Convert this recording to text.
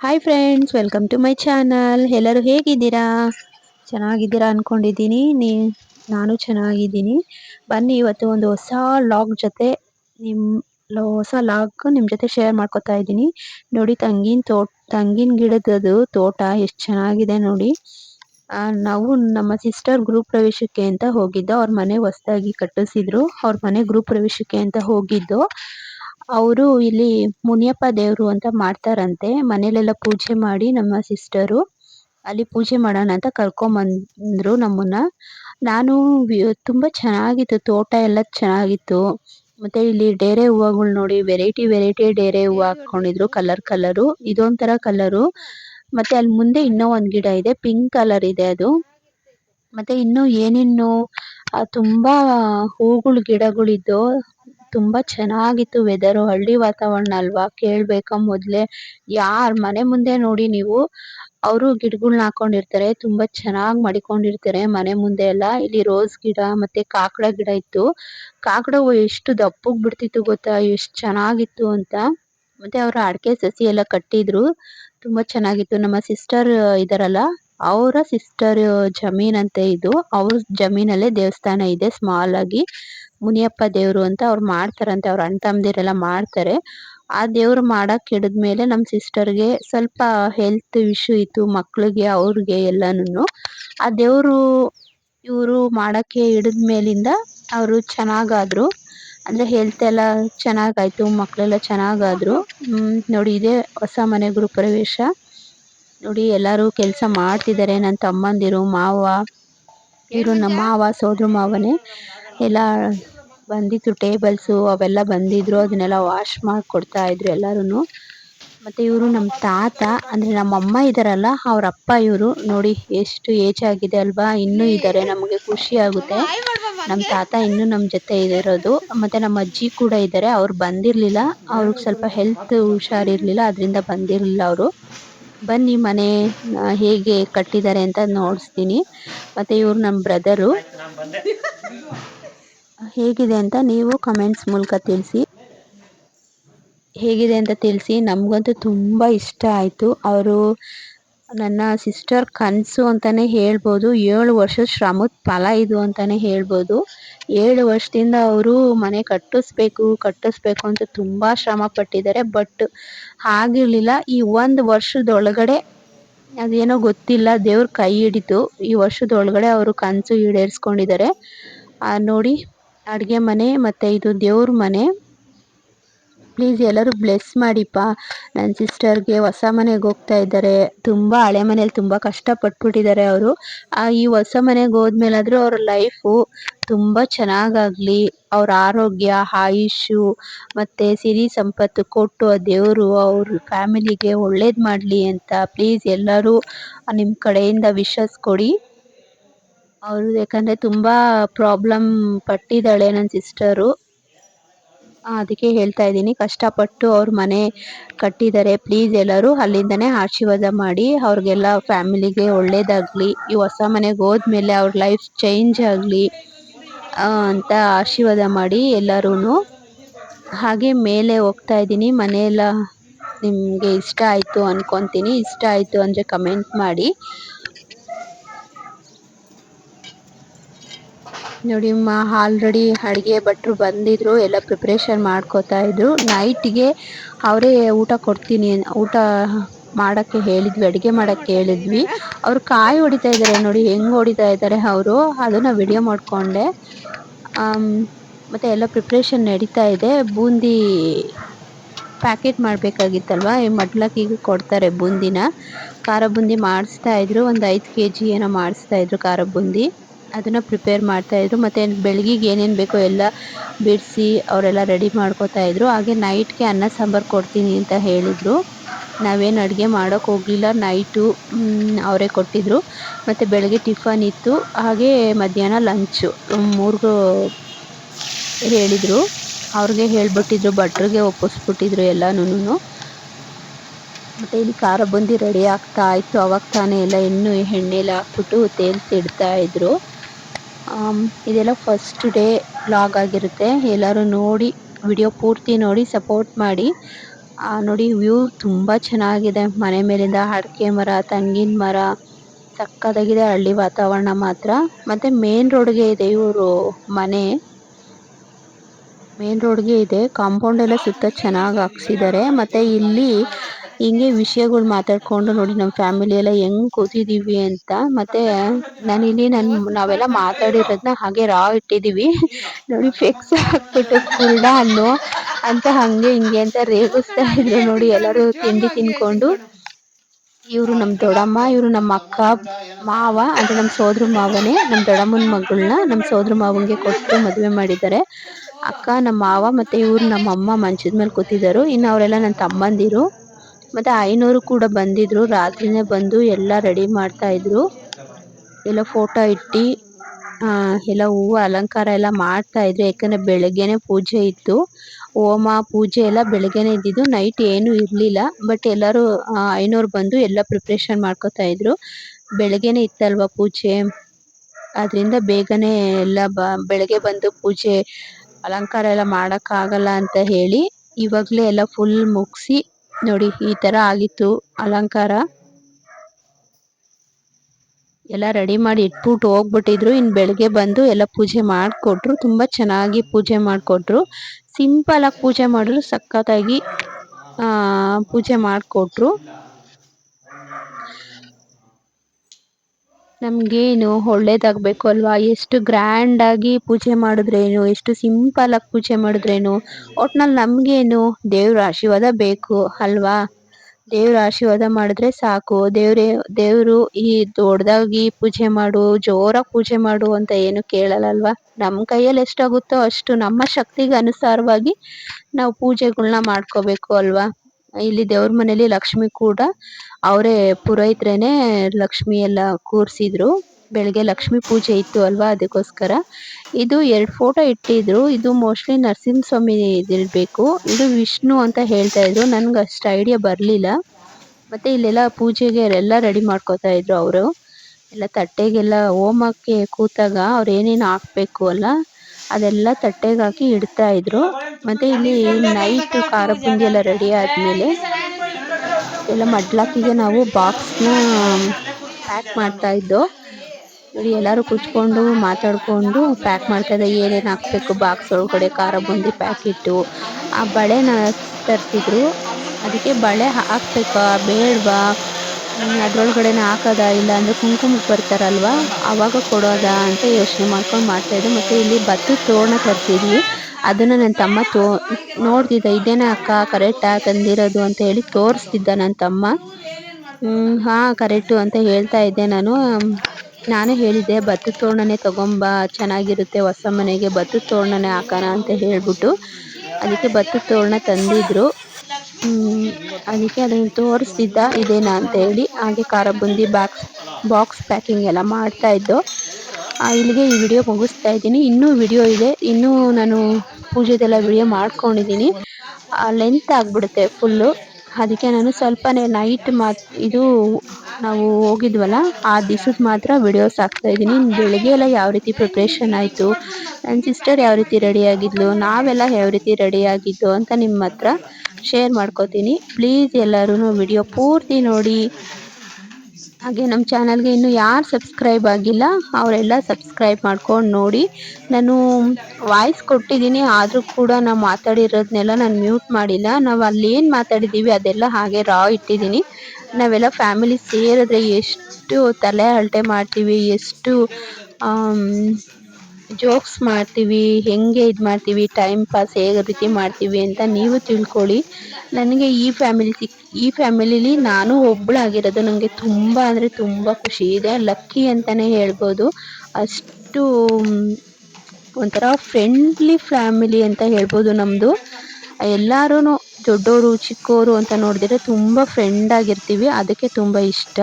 Hi friends welcome to my channel ಎಲ್ಲರೂ ಹೇಗಿದ್ದೀರಾ? ಚೆನ್ನಾಗಿದ್ದೀರಾ ಅಂದ್ಕೊಂಡಿದ್ದೀನಿ ನೀ, ನಾನು ಚೆನ್ನಾಗಿದ್ದೀನಿ. ಬನ್ನಿ ಇವತ್ತು ಒಂದು ಹೊಸ ಲಾಗ್ ಜೊತೆ ನಿಮ್ಮ ಹೊಸ ಲಾಗ್ ನಿಮ್ಮ ಜೊತೆ ಶೇರ್ ಮಾಡ್ಕೊತಾ ಇದ್ದೀನಿ. ನೋಡಿ ತಂಗಿನ ತೋಟ, ತಂಗಿನ ಗಿಡದದು ತೋಟ ಎಷ್ಟು ಚೆನ್ನಾಗಿದೆ ನೋಡಿ. ನಾವು ನಮ್ಮ ಸಿಸ್ಟರ್ ಗ್ರೂಪ್ ಪ್ರವೇಶಕ್ಕೆ ಅಂತ ಹೋಗಿದ್ದೋ. ಅವ್ರ ಮನೆ ಹೊಸದಾಗಿ ಕಟ್ಟಿಸಿದ್ರು. ಅವ್ರ ಮನೆ ಗ್ರೂಪ್ ಪ್ರವೇಶಕ್ಕೆ ಅಂತ ಹೋಗಿದ್ದು. ಅವರು ಇಲ್ಲಿ ಮುನಿಯಪ್ಪ ದೇವರು ಅಂತ ಮಾಡ್ತಾರಂತೆ. ಮನೇಲೆಲ್ಲ ಪೂಜೆ ಮಾಡಿ ನಮ್ಮ ಸಿಸ್ಟರು ಅಲ್ಲಿ ಪೂಜೆ ಮಾಡೋಣ ಅಂತ ಕರ್ಕೊಂಡ್ ಬಂದ್ರು ನಮ್ಮನ್ನ. ನಾನು ತುಂಬ ಚೆನ್ನಾಗಿತ್ತು, ತೋಟ ಎಲ್ಲ ಚೆನ್ನಾಗಿತ್ತು. ಮತ್ತೆ ಇಲ್ಲಿ ಡೇರೆ ಹೂವುಗಳು ನೋಡಿ ವೆರೈಟಿ ವೆರೈಟಿ ಡೇರೆ ಹೂವು ಹಾಕೊಂಡಿದ್ರು ಕಲರ್ ಕಲರು ಇದೊಂಥರ ಕಲರು ಮತ್ತೆ ಅಲ್ಲಿ ಮುಂದೆ ಇನ್ನೂ ಒಂದು ಗಿಡ ಇದೆ ಪಿಂಕ್ ಕಲರ್ ಇದೆ ಅದು. ಮತ್ತೆ ಇನ್ನು ಏನೇನು ತುಂಬಾ ಹೂಗಳು ಗಿಡಗಳಿದ್ದು ತುಂಬಾ ಚೆನ್ನಾಗಿತ್ತು ವೆದರ್ ಹಳ್ಳಿ ವಾತಾವರಣ ಅಲ್ವಾ ಕೇಳ್ಬೇಕಾ ಮೊದ್ಲೇ? ಯಾರ್ ಮನೆ ಮುಂದೆ ನೋಡಿ ನೀವು, ಅವರು ಗಿಡಗಳ್ನ ಹಾಕೊಂಡಿರ್ತಾರೆ, ತುಂಬಾ ಚೆನ್ನಾಗಿ ಮಡಿಕೊಂಡಿರ್ತಾರೆ ಮನೆ ಮುಂದೆ ಎಲ್ಲ. ಇಲ್ಲಿ ರೋಸ್ ಗಿಡ ಮತ್ತೆ ಕಾಕಡ ಗಿಡ ಇತ್ತು. ಕಾಕಡ ಎಷ್ಟು ದಪ್ಪಗ್ ಬಿಡ್ತಿತ್ತು ಗೊತ್ತಾ? ಎಷ್ಟು ಚೆನ್ನಾಗಿತ್ತು ಅಂತ. ಮತ್ತೆ ಅವರು ಅಡಿಕೆ ಸಸಿ ಎಲ್ಲ ಕಟ್ಟಿದ್ರು. ತುಂಬಾ ಚೆನ್ನಾಗಿತ್ತು. ನಮ್ಮ ಸಿಸ್ಟರ್ ಇದಾರಲ್ಲ, ಅವರ ಸಿಸ್ಟರ್ ಜಮೀನ್ ಅಂತ ಇದು. ಅವ್ರ ಜಮೀನಲ್ಲೇ ದೇವಸ್ಥಾನ ಇದೆ ಸ್ಮಾಲ್ ಆಗಿ. ಮುನಿಯಪ್ಪ ದೇವರು ಅಂತ ಅವ್ರು ಮಾಡ್ತಾರಂತೆ, ಅವ್ರ ಅಣ್ಣ ತಮ್ಮದಿರೆಲ್ಲ ಮಾಡ್ತಾರೆ. ಆ ದೇವ್ರು ಮಾಡಕ್ ಹಿಡಿದ್ಮೇಲೆ ನಮ್ಮ ಸಿಸ್ಟರ್ಗೆ ಸ್ವಲ್ಪ ಹೆಲ್ತ್ ಇಶ್ಯೂ ಇತ್ತು ಮಕ್ಳಿಗೆ, ಅವ್ರಿಗೆ ಎಲ್ಲನೂ ಆ ದೇವ್ರು, ಇವ್ರು ಮಾಡಕ್ಕೆ ಹಿಡಿದ್ಮೇಲಿಂದ ಅವರು ಚೆನ್ನಾಗಾದ್ರು. ಅಂದ್ರೆ ಹೆಲ್ತ್ ಎಲ್ಲ ಚೆನ್ನಾಗಾಯ್ತು ಮಕ್ಕಳೆಲ್ಲ ಚೆನ್ನಾಗಾದ್ರು. ನೋಡಿ ಇದೇ ಹೊಸ ಮನೆ ಗೃಹಪ್ರವೇಶ. ನೋಡಿ ಎಲ್ಲರೂ ಕೆಲಸ ಮಾಡ್ತಿದ್ದಾರೆ ನನ್ನ ತಮ್ಮಂದಿರು, ಮಾವ, ಇವರು ನಮ್ಮ ಮಾವ, ಸೋದ್ರ ಮಾವನೇ. ಎಲ್ಲ ಬಂದಿತ್ತು ಟೇಬಲ್ಸು ಅವೆಲ್ಲ ಬಂದಿದ್ರು, ಅದನ್ನೆಲ್ಲ ವಾಶ್ ಮಾಡ್ಕೊಡ್ತಾ ಇದ್ರು ಎಲ್ಲರೂ ಮತ್ತೆ ಇವರು ನಮ್ಮ ತಾತ, ಅಂದ್ರೆ ನಮ್ಮ ಅಮ್ಮ ಇದ್ದಾರಲ್ಲ ಅವ್ರ ಅಪ್ಪ ಇವರು, ನೋಡಿ ಎಷ್ಟು ಏಜ್ ಆಗಿದೆ ಅಲ್ವಾ, ಇನ್ನೂ ಇದ್ದಾರೆ ನಮಗೆ ಖುಷಿ ಆಗುತ್ತೆ. ನಮ್ಮ ತಾತ ಇನ್ನೂ ನಮ್ಮ ಜೊತೆ ಇರೋದು, ಮತ್ತೆ ನಮ್ಮ ಅಜ್ಜಿ ಕೂಡ ಇದ್ದಾರೆ ಅವ್ರು ಬಂದಿರಲಿಲ್ಲ, ಅವ್ರಿಗೆ ಸ್ವಲ್ಪ ಹೆಲ್ತ್ ಹುಷಾರಿರ್ಲಿಲ್ಲ, ಅದರಿಂದ ಬಂದಿರಲಿಲ್ಲ ಅವರು. ಬನ್ನಿ ಮನೆ ಹೇಗೆ ಕಟ್ಟಿದ್ದಾರೆ ಅಂತ ನೋಡಿಸ್ತೀನಿ. ಮತ್ತೆ ಇವರು ನಮ್ಮ ಬ್ರದರು ಹೇಗಿದೆ ಅಂತ ನೀವು ಕಮೆಂಟ್ಸ್ ಮೂಲಕ ತಿಳಿಸಿ. ಹೇಗಿದೆ ಅಂತ ತಿಳಿಸಿ. ನಮಗಂತೂ ತುಂಬ ಇಷ್ಟ ಆಯಿತು. ಅವರು ನನ್ನ ಸಿಸ್ಟರ್ ಕನಸು ಅಂತಲೇ ಹೇಳ್ಬೋದು. ಏಳು ವರ್ಷದ ಶ್ರಮದ ಫಲ ಇದು ಅಂತಲೇ ಹೇಳ್ಬೋದು. ಏಳು ವರ್ಷದಿಂದ ಅವರು ಮನೆ ಕಟ್ಟಿಸ್ಬೇಕು ಕಟ್ಟಿಸ್ಬೇಕು ಅಂತ ತುಂಬ ಶ್ರಮ ಪಟ್ಟಿದ್ದಾರೆ. ಬಟ್ ಆಗಿರಲಿಲ್ಲ ಈ ಒಂದು ವರ್ಷದೊಳಗಡೆ ಅದೇನೋ ಗೊತ್ತಿಲ್ಲ. ದೇವ್ರ ಕೈ ಹಿಡಿತು. ಈ ವರ್ಷದೊಳಗಡೆ ಅವರು ಕನಸು ಈಡೇರಿಸ್ಕೊಂಡಿದ್ದಾರೆ. ನೋಡಿ. ಅಡುಗೆ ಮನೆ ಮತ್ತೆ ಇದು ದೇವ್ರ ಮನೆ. ಪ್ಲೀಸ್ ಎಲ್ಲರೂ ಬ್ಲೆಸ್ ಮಾಡಿಪ್ಪ. ನನ್ನ ಸಿಸ್ಟರ್ಗೆ ಹೊಸ ಮನೆಗೆ ಹೋಗ್ತಾ ಇದ್ದಾರೆ. ತುಂಬ ಹಳೆ ಮನೇಲಿ ತುಂಬ ಕಷ್ಟಪಟ್ಬಿಟ್ಟಿದ್ದಾರೆ ಅವರು. ಆ ಈ ಹೊಸ ಮನೆಗೆ ಹೋದ್ಮೇಲಾದರೂ ಅವ್ರ ಲೈಫು ತುಂಬ ಚೆನ್ನಾಗಾಗಲಿ. ಅವ್ರ ಆರೋಗ್ಯ ಆಯುಷು ಮತ್ತೆ ಸಿರಿ ಸಂಪತ್ತು ಕೊಟ್ಟು ಆ ದೇವರು ಅವ್ರ ಫ್ಯಾಮಿಲಿಗೆ ಒಳ್ಳೇದು ಮಾಡಲಿ ಅಂತ. ಪ್ಲೀಸ್ ಎಲ್ಲರೂ ನಿಮ್ಮ ಕಡೆಯಿಂದ ವಿಶಸ್ ಕೊಡಿ. ಅವರು ಯಾಕಂದರೆ ತುಂಬ ಪ್ರಾಬ್ಲಮ್ ಪಟ್ಟಿದ್ದಾಳೆ ನನ್ನ ಸಿಸ್ಟರು ಅದಕ್ಕೆ ಹೇಳ್ತಾ ಇದ್ದೀನಿ, ಕಷ್ಟಪಟ್ಟು ಅವ್ರ ಮನೆ ಕಟ್ಟಿದ್ದಾರೆ. ಪ್ಲೀಸ್ ಎಲ್ಲರೂ ಅಲ್ಲಿಂದನೇ ಆಶೀರ್ವಾದ ಮಾಡಿ, ಅವ್ರಿಗೆಲ್ಲ ಫ್ಯಾಮಿಲಿಗೆ ಒಳ್ಳೇದಾಗಲಿ, ಈ ಹೊಸ ಮನೆಗೆ ಹೋದ್ಮೇಲೆ ಅವ್ರ ಲೈಫ್ ಚೇಂಜ್ ಆಗಲಿ ಅಂತ ಆಶೀರ್ವಾದ ಮಾಡಿ ಎಲ್ಲರೂ ಹಾಗೆ ಮೇಲೆ ಹೋಗ್ತಾ ಇದ್ದೀನಿ ಮನೆಯೆಲ್ಲ ನಿಮಗೆ ಇಷ್ಟ ಆಯಿತು ಅಂದ್ಕೊತೀನಿ ಇಷ್ಟ ಆಯಿತು ಅಂದರೆ ಕಮೆಂಟ್ ಮಾಡಿ. ನೋಡಿ, ಮಾ ಆಲ್ರೆಡಿ ಅಡುಗೆ ಭಟ್ರು ಬಂದಿದ್ರು, ಎಲ್ಲ ಪ್ರಿಪ್ರೇಷನ್ ಮಾಡ್ಕೋತಾ ಇದ್ರು. ನೈಟ್ಗೆ ಅವರೇ ಊಟ ಕೊಡ್ತೀನಿ, ಊಟ ಮಾಡೋಕ್ಕೆ ಹೇಳಿದ್ವಿ, ಅಡುಗೆ ಮಾಡೋಕ್ಕೆ ಹೇಳಿದ್ವಿ. ಅವರು ಕಾಯಿ ಹೊಡಿತಾ ಇದ್ದಾರೆ ನೋಡಿ, ಹೆಂಗೆ ಹೊಡಿತಾ ಇದ್ದಾರೆ ಅವರು, ಅದನ್ನು ವಿಡಿಯೋ ಮಾಡಿಕೊಂಡೆ. ಮತ್ತು ಎಲ್ಲ ಪ್ರಿಪ್ರೇಷನ್ ನಡೀತಾ ಇದೆ. ಬೂಂದಿ ಪ್ಯಾಕೆಟ್ ಮಾಡಬೇಕಾಗಿತ್ತಲ್ವ, ಈ ಮಡ್ಲಕ್ಕಿಗೆ ಕೊಡ್ತಾರೆ ಬೂಂದಿನ. ಖಾರ ಬೂಂದಿ ಮಾಡಿಸ್ತಾ ಇದ್ರು, ಒಂದು ಐದು ಕೆ ಜಿ ಏನೋ ಮಾಡಿಸ್ತಾ ಇದ್ರು ಖಾರ ಬೂಂದಿ. ಅದನ್ನು ಪ್ರಿಪೇರ್ ಮಾಡ್ತಾ ಇದ್ರು. ಮತ್ತು ಬೆಳಗಿಗೆ ಏನೇನು ಬೇಕೋ ಎಲ್ಲ ಬಿಡಿಸಿ ಅವರೆಲ್ಲ ರೆಡಿ ಮಾಡ್ಕೋತಾ ಇದ್ರು. ಹಾಗೆ ನೈಟ್ಗೆ ಅನ್ನ ಸಾಂಬಾರು ಕೊಡ್ತೀನಿ ಅಂತ ಹೇಳಿದರು. ನಾವೇನು ಅಡುಗೆ ಮಾಡೋಕ್ಕೆ ಹೋಗಲಿಲ್ಲ. ನೈಟು ಅವರೇ ಕೊಟ್ಟಿದ್ದರು ಮತ್ತು ಬೆಳಗ್ಗೆ ಟಿಫನ್ ಇತ್ತು. ಹಾಗೆ ಮಧ್ಯಾಹ್ನ ಲಂಚು ಮೂರಿಗೂ ಹೇಳಿದರು. ಅವ್ರಿಗೆ ಹೇಳ್ಬಿಟ್ಟಿದ್ರು, ಭಟ್ರಿಗೆ ಒಪ್ಪಿಸ್ಬಿಟ್ಟಿದ್ರು ಎಲ್ಲನೂ ಮತ್ತು ಇಲ್ಲಿ ಖಾರ ಬಂದು ರೆಡಿ ಆಗ್ತಾ ಇತ್ತು. ಅವಾಗ ತಾನೇ ಎಲ್ಲ ಎಣ್ಣೆ ಎಣ್ಣೆಲಿ ಹಾಕ್ಬಿಟ್ಟು ತೇಲ್ಸಿಡ್ತಾಯಿದ್ರು ಇದೆಲ್ಲ ಫಸ್ಟ್ ಡೇ ಬ್ಲಾಗ್ ಆಗಿರುತ್ತೆ. ಎಲ್ಲರೂ ನೋಡಿ ವಿಡಿಯೋ ಪೂರ್ತಿ ನೋಡಿ ಸಪೋರ್ಟ್ ಮಾಡಿ. ನೋಡಿ ವ್ಯೂ ತುಂಬಾ ಚೆನ್ನಾಗಿದೆ. ಮನೆ ಮೇಲಿಂದ ಅಡಿಕೆ ಮರ, ತೆಂಗಿನ ಮರ, ಸಕ್ಕತ್ತಾಗಿದೆ ಹಳ್ಳಿ ವಾತಾವರಣ ಮಾತ್ರ. ಮತ್ತೆ ಮೇನ್ ರೋಡ್ಗೆ ಇದೆ ಇವರು ಮನೆ. ಮೇನ್ ರೋಡ್ಗೆ ಇದೆ. ಕಾಂಪೌಂಡ್ ಎಲ್ಲ ಸುತ್ತ ಚೆನ್ನಾಗಿ ಹಾಕ್ಸಿದ್ದಾರೆ. ಮತ್ತೆ ಇಲ್ಲಿ ಹಿಂಗೆ ವಿಷಯಗಳು ಮಾತಾಡ್ಕೊಂಡು ನೋಡಿ ನಮ್ಮ ಫ್ಯಾಮಿಲಿ ಎಲ್ಲ ಹೆಂಗ್ ಕೂತಿದೀವಿ ಅಂತ. ಮತ್ತೆ ನಾನಿಲ್ಲಿ ನನ್ ನಾವೆಲ್ಲ ಮಾತಾಡಿರೋದನ್ನ ಹಾಗೆ ರಾ ಇಟ್ಟಿದೀವಿ. ನೋಡಿ ಫಿಕ್ಸ್ ಹಾಕ್ಬಿಟ್ಟು ಕುರ್ಡ ಹಣ್ಣು ಅಂತ ಹಂಗೆ ಹಿಂಗೆ ಅಂತ ರೇಗಿಸ್ತಾ ಇದ್ರು ನೋಡಿ ಎಲ್ಲರೂ ತಿಂಡಿ ತಿನ್ಕೊಂಡು. ಇವರು ನಮ್ಮ ದೊಡ್ಡಮ್ಮ, ಇವರು ನಮ್ಮ ಅಕ್ಕ, ಮಾವ ಅಂದ್ರೆ ನಮ್ಮ ಸೋದ್ರ ಮಾವನೇ ನಮ್ಮ ದೊಡ್ಡಮ್ಮನ ಮಗಳನ್ನ ನಮ್ಮ ಸೋದ್ರ ಮಾವನಿಗೆ ಕೊಟ್ಟು ಮದುವೆ ಮಾಡಿದ್ದಾರೆ. ಅಕ್ಕ ನಮ್ಮ ಮಾವ ಮತ್ತೆ ಇವ್ರು ನಮ್ಮ ಅಮ್ಮ ಮಂಚದ ಮೇಲೆ ಕೂತಿದ್ದರು. ಇನ್ನು ಅವರೆಲ್ಲ ನನ್ನ ತಮ್ಮಂದಿರು. ಮತ್ತೆ ಐನೂರು ಕೂಡ ಬಂದಿದ್ರು. ರಾತ್ರಿನೇ ಬಂದು ಎಲ್ಲ ರೆಡಿ ಮಾಡ್ತಾ ಇದ್ರು. ಎಲ್ಲ ಫೋಟೋ ಇಟ್ಟು ಎಲ್ಲ ಹೂವು ಅಲಂಕಾರ ಎಲ್ಲ ಮಾಡ್ತಾ ಇದ್ರು. ಯಾಕಂದ್ರೆ ಬೆಳಗ್ಗೆನೆ ಪೂಜೆ ಇತ್ತು. ಹೋಮ, ಪೂಜೆ ಎಲ್ಲ ಬೆಳಗ್ಗೆನೆ ಇದ್ದಿದ್ದು. ನೈಟ್ ಏನು ಇರಲಿಲ್ಲ. ಬಟ್ ಎಲ್ಲರೂ ಐನೂರು ಬಂದು ಎಲ್ಲ ಪ್ರಿಪ್ರೇಷನ್ ಮಾಡ್ಕೋತಾ ಇದ್ರು. ಬೆಳಗ್ಗೆನೆ ಇತ್ತಲ್ವ ಪೂಜೆ? ಅದರಿಂದ ಬೇಗನೆ ಎಲ್ಲ ಬ, ಬೆಳಗ್ಗೆ ಬಂದು ಪೂಜೆ ಅಲಂಕಾರ ಎಲ್ಲ ಮಾಡೋಕ್ಕಾಗಲ್ಲ ಅಂತ ಹೇಳಿ ಇವಾಗಲೇ ಎಲ್ಲ ಫುಲ್ ಮುಗಿಸಿ ನೋಡಿ, ಈ ತರ ಆಗಿತ್ತು ಅಲಂಕಾರ. ಎಲ್ಲ ರೆಡಿ ಮಾಡಿ ಇಟ್ಬಿಟ್ಟು ಹೋಗ್ಬಿಟ್ಟಿದ್ರು. ಇನ್ ಬೆಳಗ್ಗೆ ಬಂದು ಎಲ್ಲ ಪೂಜೆ ಮಾಡಿಕೊಟ್ರು. ತುಂಬಾ ಚೆನ್ನಾಗಿ ಪೂಜೆ ಮಾಡಿಕೊಟ್ರು. ಆಗಿ ಪೂಜೆ ಮಾಡಿದ್ರು, ಸಖತ್ತಾಗಿ ಪೂಜೆ ಮಾಡಿಕೊಟ್ರು. ನಮಗೇನು ಒಳ್ಳೇದಾಗಬೇಕು ಅಲ್ವಾ? ಎಷ್ಟು ಗ್ರ್ಯಾಂಡಾಗಿ ಪೂಜೆ ಮಾಡಿದ್ರೇನು? ಎಷ್ಟು ಸಿಂಪಲಾಗಿ ಪೂಜೆ ಮಾಡಿದ್ರೇನು? ಒಟ್ನಲ್ಲಿ ನಮಗೇನು ದೇವ್ರ ಆಶೀರ್ವಾದ ಬೇಕು ಅಲ್ವಾ? ದೇವ್ರ ಆಶೀರ್ವಾದ ಮಾಡಿದ್ರೆ ಸಾಕು. ದೇವ್ರೇ, ದೇವರು ಈ ದೊಡ್ಡದಾಗಿ ಪೂಜೆ ಮಾಡು, ಜೋರಾಗಿ ಪೂಜೆ ಮಾಡು ಅಂತ ಏನು ಕೇಳಲ್ಲ ಅಲ್ವಾ? ನಮ್ಮ ಕೈಯಲ್ಲಿ ಎಷ್ಟಾಗುತ್ತೋ ಅಷ್ಟು ನಮ್ಮ ಶಕ್ತಿಗೆ ಅನುಸಾರವಾಗಿ ನಾವು ಪೂಜೆಗಳನ್ನ ಮಾಡ್ಕೋಬೇಕು ಅಲ್ವಾ? ಇಲ್ಲಿ ದೇವ್ರ ಮನೇಲಿ ಲಕ್ಷ್ಮಿ ಕೂಡ ಅವರೇ ಪುರೋಹಿತರೇನೆ ಲಕ್ಷ್ಮಿ ಎಲ್ಲ ಕೂರಿಸಿದ್ರು. ಬೆಳಗ್ಗೆ ಲಕ್ಷ್ಮಿ ಪೂಜೆ ಇತ್ತು ಅಲ್ವಾ ಅದಕ್ಕೋಸ್ಕರ. ಇದು ಎರಡು ಫೋಟೋ ಇಟ್ಟಿದ್ರು. ಇದು ಮೋಸ್ಟ್ಲಿ ನರಸಿಂಹಸ್ವಾಮಿ ಇದಿರಬೇಕು. ಇದು ವಿಷ್ಣು ಅಂತ ಹೇಳ್ತಾ ಇದ್ರು. ನನ್ಗೆ ಅಷ್ಟು ಐಡಿಯಾ ಬರಲಿಲ್ಲ. ಮತ್ತೆ ಇಲ್ಲೆಲ್ಲ ಪೂಜೆಗೆ ಎಲ್ಲ ರೆಡಿ ಮಾಡ್ಕೋತಾ ಇದ್ರು ಅವರು. ಎಲ್ಲ ತಟ್ಟೆಗೆಲ್ಲ ಹೋಮಕ್ಕೆ ಕೂತಾಗ ಅವ್ರು ಏನೇನು ಹಾಕ್ಬೇಕು ಅಲ್ಲ ಅದೆಲ್ಲ ತಟ್ಟೆಗೆ ಹಾಕಿ ಇಡ್ತಾ ಇದ್ರು. ಮತ್ತೆ ಇಲ್ಲಿ ನೈಟ್ ಖಾರ ಪುಂಡಿ ಎಲ್ಲ ರೆಡಿ ಆದಮೇಲೆ ಎಲ್ಲ ಮಡ್ಲಾಕಿಗೆ ನಾವು ಬಾಕ್ಸ್ನ ಪ್ಯಾಕ್ ಮಾಡ್ತಾ ಇದ್ದೋ. ನೋಡಿ, ಎಲ್ಲರೂ ಕುತ್ಕೊಂಡು ಮಾತಾಡಿಕೊಂಡು ಪ್ಯಾಕ್ ಮಾಡ್ತಾ ಇದ್ದಾರೆ ಏನೇನು ಹಾಕ್ಬೇಕು ಬಾಕ್ಸ್ ಒಳಗಡೆ ಖಾರ ಬುಂದಿ ಪ್ಯಾಕೆಟು ಆ ಬಳೆನ ತರಿಸಿದ್ರು ಅದಕ್ಕೆ ಬಳೆ ಹಾಕ್ಬೇಕಾ. ಬೇಡವಾ? ಅದ್ರೊಳಗಡೆನೆ ಹಾಕೋದಾ? ಇಲ್ಲ ಅಂದರೆ ಕುಂಕುಮಕ್ಕೆ ಬರ್ತಾರಲ್ವ? ಅವಾಗ ಕೊಡೋದಾ ಅಂತ ಯೋಚನೆ ಮಾಡ್ಕೊಂಡು ಮಾಡ್ತಾಯಿದ್ದೆ ಮತ್ತು ಇಲ್ಲಿ ಭತ್ತದ ತೋರಣ ತರಿಸಿದ್ವಿ. ಅದನ್ನು ನನ್ನ ತಮ್ಮ ತೋ, ನೋಡ್ತಿದ್ದ. ಇದೇನಾ ಅಕ್ಕ ಕರೆಕ್ಟಾ ತಂದಿರೋದು ಅಂತ ಹೇಳಿ ತೋರಿಸ್ತಿದ್ದ ನನ್ನ ತಮ್ಮ. ಹಾಂ ಕರೆಕ್ಟು ಅಂತ ಹೇಳ್ತಾ ಇದ್ದೆ ನಾನು. ನಾನೇ ಹೇಳಿದ್ದೆ ಭತ್ತದ ತೋರಣನೇ ತಗೊಂಬ, ಚೆನ್ನಾಗಿರುತ್ತೆ, ಹೊಸ ಮನೆಗೆ ಭತ್ತದ ತೋರಣನೇ ಹಾಕೋಣ ಅಂತ ಹೇಳ್ಬಿಟ್ಟು. ಅದಕ್ಕೆ ಭತ್ತದ ತೋರಣ ತಂದಿದ್ರು. ಅದಕ್ಕೆ ಅದನ್ನು ತೋರಿಸ್ತಿದ್ದ ಇದೇನಾ ಅಂತ ಹೇಳಿ ಹಾಗೆ ಖಾರ ಬುಂದಿ ಬಾಕ್ಸ್ ಬಾಕ್ಸ್ ಪ್ಯಾಕಿಂಗ್ ಎಲ್ಲ ಮಾಡ್ತಾ ಇದ್ದೋ ಇಲ್ಲಿಗೆ ಈ ವಿಡಿಯೋ ಮುಗಿಸ್ತಾ ಇದ್ದೀನಿ. ಇನ್ನೂ ವಿಡಿಯೋ ಇದೆ. ಇನ್ನೂ ನಾನು ಪೂಜೆದೆಲ್ಲ ವಿಡಿಯೋ ಮಾಡ್ಕೊಂಡಿದ್ದೀನಿ. ಲೆಂತ್ ಆಗಿಬಿಡುತ್ತೆ ಫುಲ್ಲು ಅದಕ್ಕೆ ನಾನು ಸ್ವಲ್ಪನೇ ನೈಟ್ ಮಾ ಇದು ನಾವು ಹೋಗಿದ್ವಲ್ಲ, ಆ ದಿವ್ಸದ ಮಾತ್ರ ವಿಡಿಯೋಸ್ ಇದ್ದೀನಿ. ಬೆಳಗ್ಗೆ ಎಲ್ಲ ಯಾವ ರೀತಿ ಪ್ರಿಪ್ರೇಷನ್ ಆಯಿತು, ನನ್ನ ಸಿಸ್ಟರ್ ಯಾವ ರೀತಿ ರೆಡಿ ಆಗಿದ್ಲು, ನಾವೆಲ್ಲ ಯಾವ ರೀತಿ ರೆಡಿ ಆಗಿದ್ದು ಅಂತ ನಿಮ್ಮ ಹತ್ರ ಶೇರ್ ಮಾಡ್ಕೋತೀನಿ. ಪ್ಲೀಸ್ ಎಲ್ಲರೂ ವಿಡಿಯೋ ಪೂರ್ತಿ ನೋಡಿ. ಹಾಗೆ ನಮ್ಮ ಚಾನಲ್ಗೆ ಇನ್ನೂ ಯಾರು ಸಬ್ಸ್ಕ್ರೈಬ್ ಆಗಿಲ್ಲ, ಅವರೆಲ್ಲ ಸಬ್ಸ್ಕ್ರೈಬ್ ಮಾಡ್ಕೊಂಡು ನೋಡಿ. ನಾನು ವಾಯ್ಸ್ ಕೊಟ್ಟಿದ್ದೀನಿ, ಆದರೂ ಕೂಡ ನಾವು ಮಾತಾಡಿರೋದನ್ನೆಲ್ಲ ನಾನು ಮ್ಯೂಟ್ ಮಾಡಿಲ್ಲ. ನಾವು ಅಲ್ಲಿ ಏನು ಮಾತಾಡಿದ್ದೀವಿ ಅದೆಲ್ಲ ಹಾಗೆ ರಾ ಇಟ್ಟಿದ್ದೀನಿ. ನಾವೆಲ್ಲ ಫ್ಯಾಮಿಲಿ ಸೇರಿದ್ರೆ ಎಷ್ಟು ತಲೆ ಅಳತೆ ಮಾಡ್ತೀವಿ, ಎಷ್ಟು ಜೋಕ್ಸ್ ಮಾಡ್ತೀವಿ, ಹೆಂಗೆ ಇದು ಮಾಡ್ತೀವಿ ಟೈಮ್ ಪಾಸ್ ಹೇಗೆ ರೀತಿ ಮಾಡ್ತೀವಿ ಅಂತ ನೀವು ತಿಳ್ಕೊಳ್ಳಿ. ನನಗೆ ಈ ಫ್ಯಾಮಿಲಿ ಸಿಕ್ ಈ ಫ್ಯಾಮಿಲಿಲಿ ನಾನು ಒಬ್ಬಳಾಗಿರೋದು ನನಗೆ ತುಂಬ ಅಂದರೆ ತುಂಬ ಖುಷಿ. ಇದೆ ಲಕ್ಕಿ ಅಂತಲೇ ಹೇಳ್ಬೋದು. ಅಷ್ಟು ಒಂಥರ ಫ್ರೆಂಡ್ಲಿ ಫ್ಯಾಮಿಲಿ ಅಂತ ಹೇಳ್ಬೋದು ನಮ್ಮದು ಎಲ್ಲರೂ ದೊಡ್ಡವರು ಚಿಕ್ಕವರು ಅಂತ ನೋಡಿದ್ರೆ ತುಂಬ ಫ್ರೆಂಡ್ ಆಗಿರ್ತೀವಿ. ಅದಕ್ಕೆ ತುಂಬ ಇಷ್ಟ.